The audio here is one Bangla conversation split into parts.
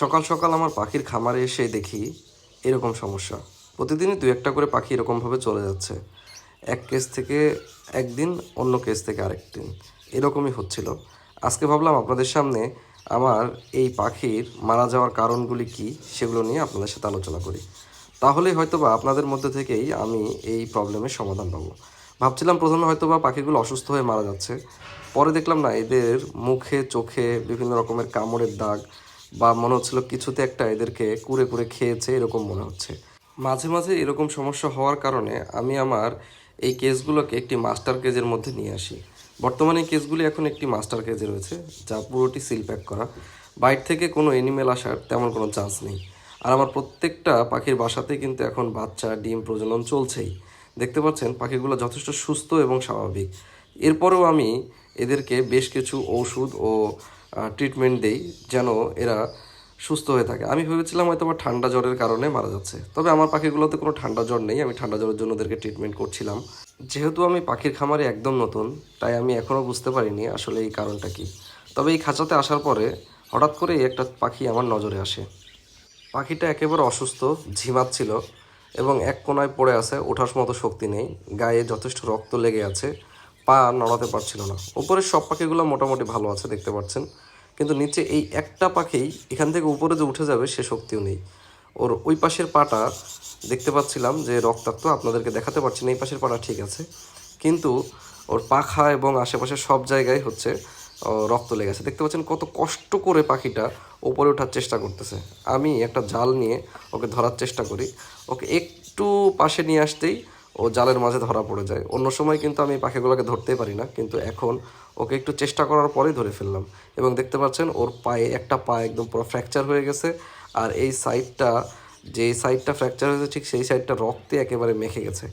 সকাল সকাল আমার পাখির খামারে এসে দেখি এরকম সমস্যা। প্রতিদিনই দু একটা করে পাখি এরকমভাবে চলে যাচ্ছে। এক কেস থেকে একদিন, অন্য কেস থেকে আরেক দিন এরকমই হচ্ছিল। আজকে ভাবলাম আপনাদের সামনে আমার এই পাখির মারা যাওয়ার কারণগুলি কি সেগুলো নিয়ে আপনাদের সাথে আলোচনা করি। তাহলেই হয়তোবা আপনাদের মধ্যে থেকেই আমি এই প্রবলেমের সমাধান পাবো। ভাবছিলাম প্রথমে হয়তোবা পাখিগুলো অসুস্থ হয়ে মারা যাচ্ছে। পরে দেখলাম না, এদের মুখে, চোখে বিভিন্ন রকমের কামড়ের দাগ বা মনে হচ্ছিল কিছুতে একটা এদেরকে কুরে কুরে খেয়েছে, এরকম মনে হচ্ছে। মাঝে মাঝে এরকম সমস্যা হওয়ার কারণে আমি আমার এই কেসগুলোকে একটি মাস্টার কেজের মধ্যে নিয়ে আসি। বর্তমানে এই কেসগুলি এখন একটি মাস্টার কেজে রয়েছে, যা পুরোটি সিল প্যাক করা। বাইরে থেকে কোনো এনিমেল আসার তেমন কোনো চান্স নেই। আর আমার প্রত্যেকটা পাখির বাসাতে কিন্তু এখন বাচ্চা, ডিম প্রজনন চলছেই। দেখতে পাচ্ছেন, পাখিগুলো যথেষ্ট সুস্থ এবং স্বাভাবিক। এরপরেও আমি এদেরকে বেশ কিছু ওষুধ ও ট্রিটমেন্ট দেই যেন এরা সুস্থ হয়ে থাকে। আমি ভেবেছিলাম হয়তো আমার ঠান্ডা জ্বরের কারণে মারা যাচ্ছে। তবে আমার পাখিগুলোতে কোনো ঠান্ডা জ্বর নেই। আমি ঠান্ডা জ্বরের জন্য ওদেরকে ট্রিটমেন্ট করছিলাম। যেহেতু আমি পাখির খামারে একদম নতুন, তাই আমি এখনও বুঝতে পারিনি আসলে এই কারণটা কি। তবে এই খাঁচাতে আসার পরে হঠাৎ করে একটা পাখি আমার নজরে আসে। পাখিটা একেবারে অসুস্থ ঝিমাচ্ছিল এবং এক কোনায় পড়ে আছে, ওঠার মতো শক্তি নেই। গায়ে যথেষ্ট রক্ত লেগে আছে। পা নড়াতে পারছিল না। উপরের সব পাখিগুলো মোটামুটি ভালো আছে, দেখতে পাচ্ছেন। কিন্তু নিচে এই একটা পাখি এখান থেকে উপরে যে উঠে যাবে, সে শক্তিও নেই। ওর ওই পাশের পাটা দেখতে পাচ্ছিলাম যে রক্তাক্ত, আপনাদেরকে দেখাতে পারছি না, এই পাশের পাটা ঠিক আছে। কিন্তু ওর পাখা এবং আশেপাশে সব জায়গায় হচ্ছে রক্ত লেগেছে দেখতে পাচ্ছেন কত কষ্ট করে পাখিটা ওপরে ওঠার চেষ্টা করতেছে। আমি একটা জাল নিয়ে ওকে ধরার চেষ্টা করি। ওকে একটু পাশে নিয়ে আসতেই ও জালের মাঝে ধরা পড়ে যায়। অন্য সময় কিন্তু আমি পাখিগুলোকে ধরতেই পারি না, কিন্তু এখন ওকে একটু চেষ্টা করার পরেই ধরে ফেললাম। এবং দেখতে পাচ্ছেন, ওর পায়ে একটা পা একদম পুরো ফ্র্যাকচার হয়ে গেছে, আর এই সাইডটা যে সাইডটা ফ্র্যাকচার হয়েছে, ঠিক সেই সাইডটা রক্তে একেবারে মেখে গেছে।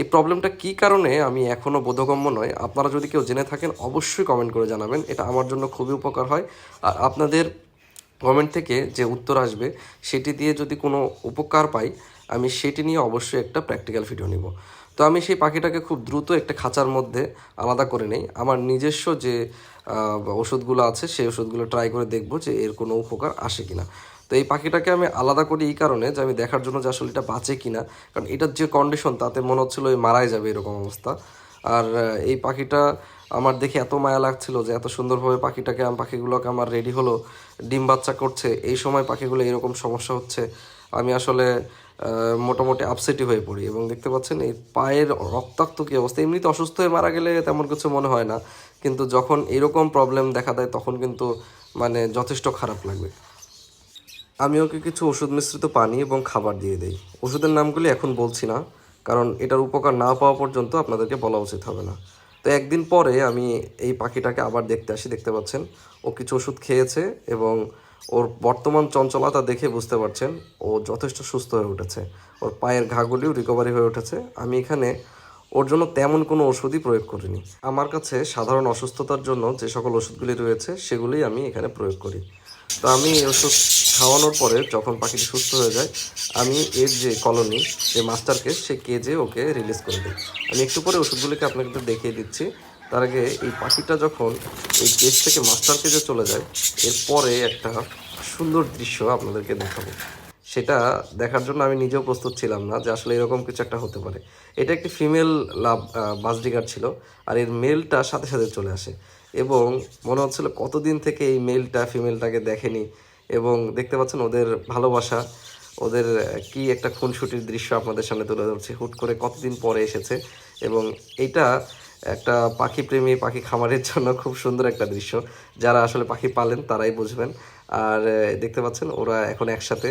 এই প্রবলেমটা কী কারণে আমি এখনও বোধগম্য নয়, আপনারা যদি কেউ জেনে থাকেন, অবশ্যই কমেন্ট করে জানাবেন। এটা আমার জন্য খুবই উপকার হয়। আর আপনাদের কমেন্ট থেকে যে উত্তর আসবে, সেটি দিয়ে যদি কোনো উপকার পাই আমি সেটি নিয়ে অবশ্যই একটা প্র্যাকটিক্যাল ভিডিও নিব। তো আমি সেই পাখিটাকে খুব দ্রুত একটা খাঁচার মধ্যে আলাদা করে নেই। আমার নিজস্ব যে ওষুধগুলো আছে, সেই ওষুধগুলো ট্রাই করে দেখব যে এর কোনো উপকার আসে কিনা। তো এই পাখিটাকে আমি আলাদা করি এই কারণে যে আমি দেখার জন্য যে আসলে এটা বাঁচে কিনা। কারণ এটার যে কন্ডিশন তাতে মনে হচ্ছিল এই মারাই যাবে এরকম অবস্থা। আর এই পাখিটা আমার দেখে এত মায়া লাগছিল যে এত সুন্দরভাবে পাখিটাকে আম- পাখিগুলোকে আমার রেডি হলো, ডিম বাচ্চা করছে। এই সময় পাখিগুলো এরকম সমস্যা হচ্ছে। আমি আসলে মোটামুটি আপসেটই হয়ে পড়ি এবং দেখতে পাচ্ছেন এই পায়ের রক্তাক্ত কী অবস্থা? এমনিতে অসুস্থ হয়ে মারা গেলে তেমন কিছু মনে হয় না, কিন্তু যখন এরকম প্রবলেম দেখা দেয় তখন কিন্তু মানে যথেষ্ট খারাপ লাগবে। আমি ওকে কিছু ওষুধ মিশ্রিত পানি এবং খাবার দিয়ে দেই। ওষুধের নামগুলি এখন বলছি না, কারণ এটার উপকার না পাওয়া পর্যন্ত আপনাদেরকে বলা উচিত হবে না। তো একদিন পরে আমি এই পাখিটাকে আবার দেখতে আসি, দেখতে পাচ্ছেন, ও কিছু ওষুধ খেয়েছে এবং ওর বর্তমান চঞ্চলতা দেখে বুঝতে পারছেন, ও যথেষ্ট সুস্থ হয়ে উঠেছে। ওর পায়ের ঘাগুলিও রিকভারি হয়ে উঠেছে। আমি এখানে ওর জন্য তেমন কোনো ওষুধই প্রয়োগ করিনি। আমার কাছে সাধারণ অসুস্থতার জন্য যে সকল ওষুধগুলি রয়েছে, সেগুলোই আমি এখানে প্রয়োগ করি। তো আমি এই ওষুধ খাওয়ানোর পরে যখন পাখিটি সুস্থ হয়ে যায়, আমি এর যে কলোনি, যে মাস্টারকে সে কেজে ওকে রিলিজ করে দিই। আমি একটু পরে ওষুধগুলিকে আপনাকে দেখিয়ে দিচ্ছি। তার আগে এই পাখিটা যখন এই কেজ থেকে মাস্টার কেজে চলে যায়, এরপরে একটা সুন্দর দৃশ্য আপনাদেরকে দেখাবো। সেটা দেখার জন্য আমি নিজেও প্রস্তুত ছিলাম না যে আসলে এরকম কিছু একটা হতে পারে। এটা একটি ফিমেল লাভ বাসডিগার ছিল আর এর মেলটা সাথে সাথে চলে আসে। এবং মনে হচ্ছিল কতদিন থেকে এই মেলটা, ফিমেলটাকে দেখেনি এবং দেখতে পাচ্ছেন ওদের ভালোবাসা, ওদের কি একটা খুনসুটির দৃশ্য আপনাদের সামনে তুলে ধরছে। হুট করে কতদিন পরে এসেছে এবং এইটা একটা পাখি প্রেমী, পাখি খামারের জন্য খুব সুন্দর একটা দৃশ্য। যারা আসলে পাখি পালেন, তারাই বুঝবেন। আর দেখতে পাচ্ছেন, ওরা এখন একসাথে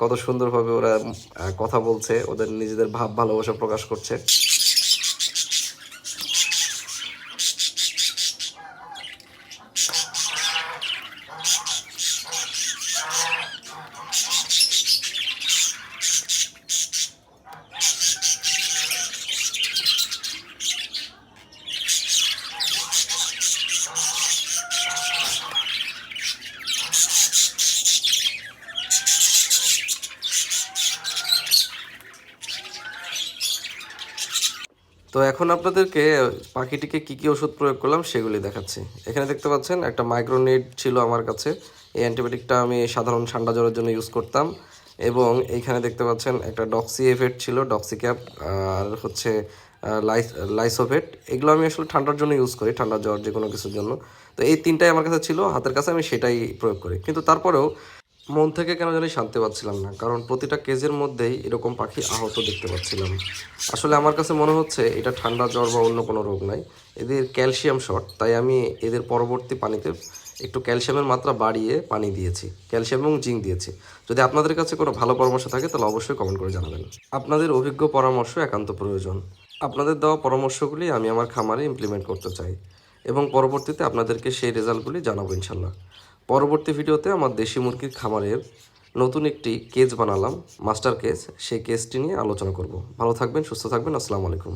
কত সুন্দরভাবে ওরা কথা বলছে, ওদের নিজেদের ভাব ভালোবাসা প্রকাশ করছে। তো এখন আপনাদেরকে পাখিটিকে কি কি ওষুধ প্রয়োগ করলাম সেগুলি দেখাচ্ছি। এখানে দেখতে পাচ্ছেন, একটা মাইক্রোনিড ছিল আমার কাছে। এই অ্যান্টিবায়োটিকটা আমি সাধারণ ঠান্ডা জ্বরের জন্য ইউজ করতাম। এবং এইখানে দেখতে পাচ্ছেন, একটা ডক্সি এফেট ছিল ডক্সি ক্যাপ আর হচ্ছে লাইস লাইসোভেট এগুলো আমি আসলে ঠান্ডার জন্য ইউজ করি, ঠান্ডা জ্বর যে কোনো কিছুর জন্য। তো এই তিনটাই আমার কাছে ছিল, হাতের কাছে আমি সেটাই প্রয়োগ করি। কিন্তু তারপরেও মন থেকে কেন জানি শান্তি পাচ্ছিলাম না, কারণ প্রতিটা কেজের মধ্যেই এরকম পাখি আহত দেখতে পাচ্ছিলাম। আসলে আমার কাছে মনে হচ্ছে এটা ঠান্ডা জ্বর বা অন্য কোনো রোগ নাই, এদের ক্যালসিয়াম শর্ট, তাই আমি এদের পরবর্তী পানিতে একটু ক্যালসিয়ামের মাত্রা বাড়িয়ে পানি দিয়েছি, ক্যালসিয়াম এবং জিঙ্ক দিয়েছি। যদি আপনাদের কাছে কোনো ভালো পরামর্শ থাকে, তাহলে অবশ্যই কমেন্ট করে জানাবেন। আপনাদের অভিজ্ঞ পরামর্শ একান্ত প্রয়োজন। আপনাদের দেওয়া পরামর্শগুলি আমি আমার খামারে ইমপ্লিমেন্ট করতে চাই, এবং পরবর্তীতে আপনাদেরকে সেই রেজাল্টগুলি জানাব ইনশাল্লাহ। পরবর্তী ভিডিওতে আমার দেশি মুরগির খামারের নতুন একটি কেজ বানালাম মাস্টার কেজ সেই কেজটি নিয়ে আলোচনা করব। ভালো থাকবেন, সুস্থ থাকবেন। আসসালামু আলাইকুম।